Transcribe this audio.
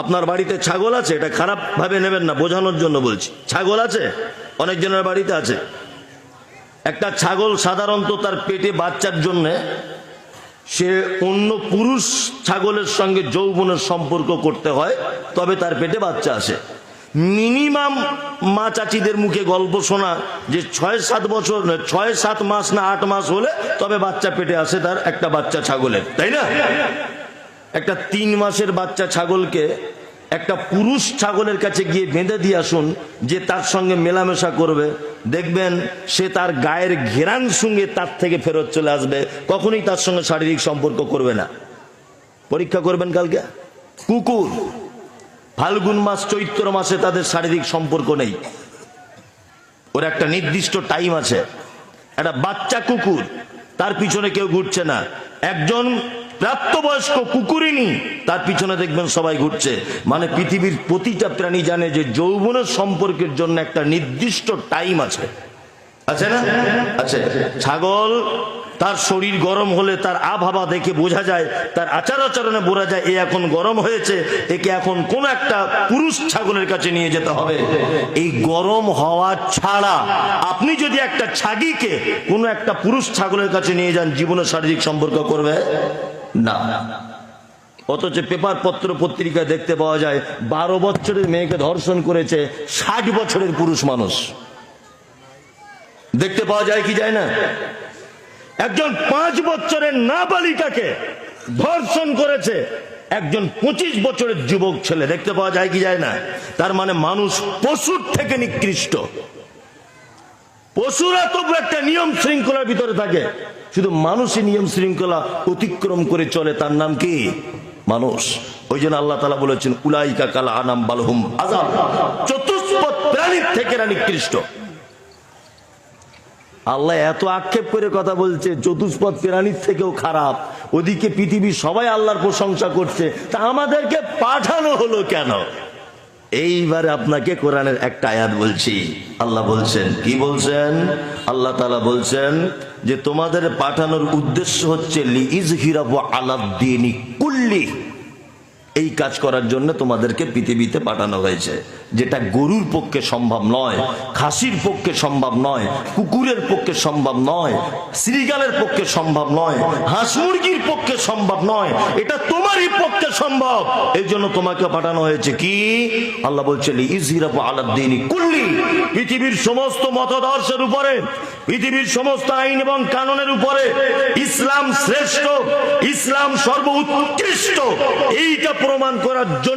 আপনার বাড়িতে ছাগল আছে? এটা খারাপ ভাবে নেবেন না, বোঝানোর জন্য বলছি। ছাগল আছে? অনেকজনের বাড়িতে আছে। একটা ছাগল সাধারণত তার পেটে বাচ্চার জন্য সে অন্য পুরুষ ছাগলের সঙ্গে যৌবনের সম্পর্ক করতে হয়, তবে তার পেটে বাচ্চা আসে মিনিমাম মা চাচিদের মুখে গল্প শোনা যে ছয় সাত বছর ছয় সাত মাস না আট মাস হলে তবে বাচ্চা পেটে আসে তার একটা বাচ্চা ছাগলের, তাই না? একটা তিন মাসের বাচ্চা ছাগলকে একটা পুরুষ ছাগলের কাছে গিয়ে বেঁধে দিয়ে আসুন, যে তার সঙ্গে মেলামেশা করবে। দেখবেন সে তার গায়ের ঘেরান সঙ্গে তার থেকে ফেরত চলে আসবে। কখনোই তার সঙ্গে শারীরিক সম্পর্ক করবে না। পরীক্ষা করবেন কালকে? কুকুর। ফাল্গুন মাস, চৈত্র মাসে তাদের শারীরিক সম্পর্ক নেই। ওর একটা নির্দিষ্ট টাইম আছে। একটা বাচ্চা কুকুর, তার পিছনে কেউ ঘুরছে না। একজন প্রাপ্তবয়স্ক কুকুরিনী তার পিছনে দেখবেন সবাই ঘুরছে। মানে পৃথিবীর প্রতিটা প্রাণী জানে যে যৌবনের সম্পর্কের জন্য একটা নির্দিষ্ট টাইম আছে। আছে না? আছে। ছাগল, তার শরীর গরম হলে তার আবহাওয়া দেখে বোঝা যায়, তার আচার আচরণে বোঝা যায়, এ এখন গরম হয়েছে, একে এখন কোন একটা পুরুষ ছাগলের কাছে নিয়ে যেতে হবে। এই গরম হওয়া ছাড়া আপনি যদি একটা ছাগিকে কোনো একটা পুরুষ ছাগলের কাছে নিয়ে যান জীবনের শারীরিক সম্পর্ক করবে? না। অথচ পেপার পত্র পত্রিকায় দেখতে পাওয়া যায়, বারো বছরের মেয়েকে ধর্ষণ করেছে ষাট বছরের পুরুষ মানুষ। দেখতে পাওয়া যায় কি যায় না? একজন পাঁচ বছরের নাবালিকাকে ধর্ষণ করেছে একজন পঁচিশ বছরের যুবক ছেলে। দেখতে পাওয়া যায় কি যায় না? তার মানে মানুষ পশুর থেকে নিকৃষ্ট। পশুরা তবু একটা নিয়ম শৃঙ্খলার ভিতরে থাকে। শুধু মানুষই নিয়ম শৃঙ্খলা অতিক্রম করে চলে, তার নাম কি? মানুষ। ওই জন্য আল্লাহ তালা বলেছেন, উলাইকা কালা আনাম বালহুম আজাব চতুষ্পদ প্রাণীর থেকে এরা নিকৃষ্ট আল্লাহ এত আক্ষেপ করে কথা বলছে, চতুষ্পদ প্রাণীর থেকেও খারাপ। ওদিকে পৃথিবীর সবাই আল্লাহর প্রশংসা করছে। তা আমাদেরকে পাঠানো হলো কেন? এইবারে আপনাকে কোরআনের একটা আয়াত বলছি। আল্লাহ বলছেন, কি বলছেন? আল্লাহ তালা বলছেন যে, তোমাদের পাঠানোর উদ্দেশ্য হচ্ছে এই কাজ করার জন্য তোমাদেরকে পৃথিবীতে পাঠানো হয়েছে। যেটা গরুর পক্ষে সম্ভব নয়, খাসির পক্ষে সম্ভব নয়, কুকুরের পক্ষে সম্ভব নয় শ্রীগালের পক্ষে সম্ভব নয়, হাঁস মুরগির পক্ষে সম্ভব নয়। এটা তোমারই পক্ষে এই জন্য তোমাকে পাঠানো হয়েছে কি? আল্লাহ বলছেন ইজিরাবু আলাদ্দিনী কুল্লি। পৃথিবীর সমস্ত মতাদর্শের উপরে, পৃথিবীর সমস্ত আইন এবং কানুনের উপরে ইসলাম শ্রেষ্ঠ, ইসলাম সর্ব উৎকৃষ্ট এইটা প্রমাণ করার জন্য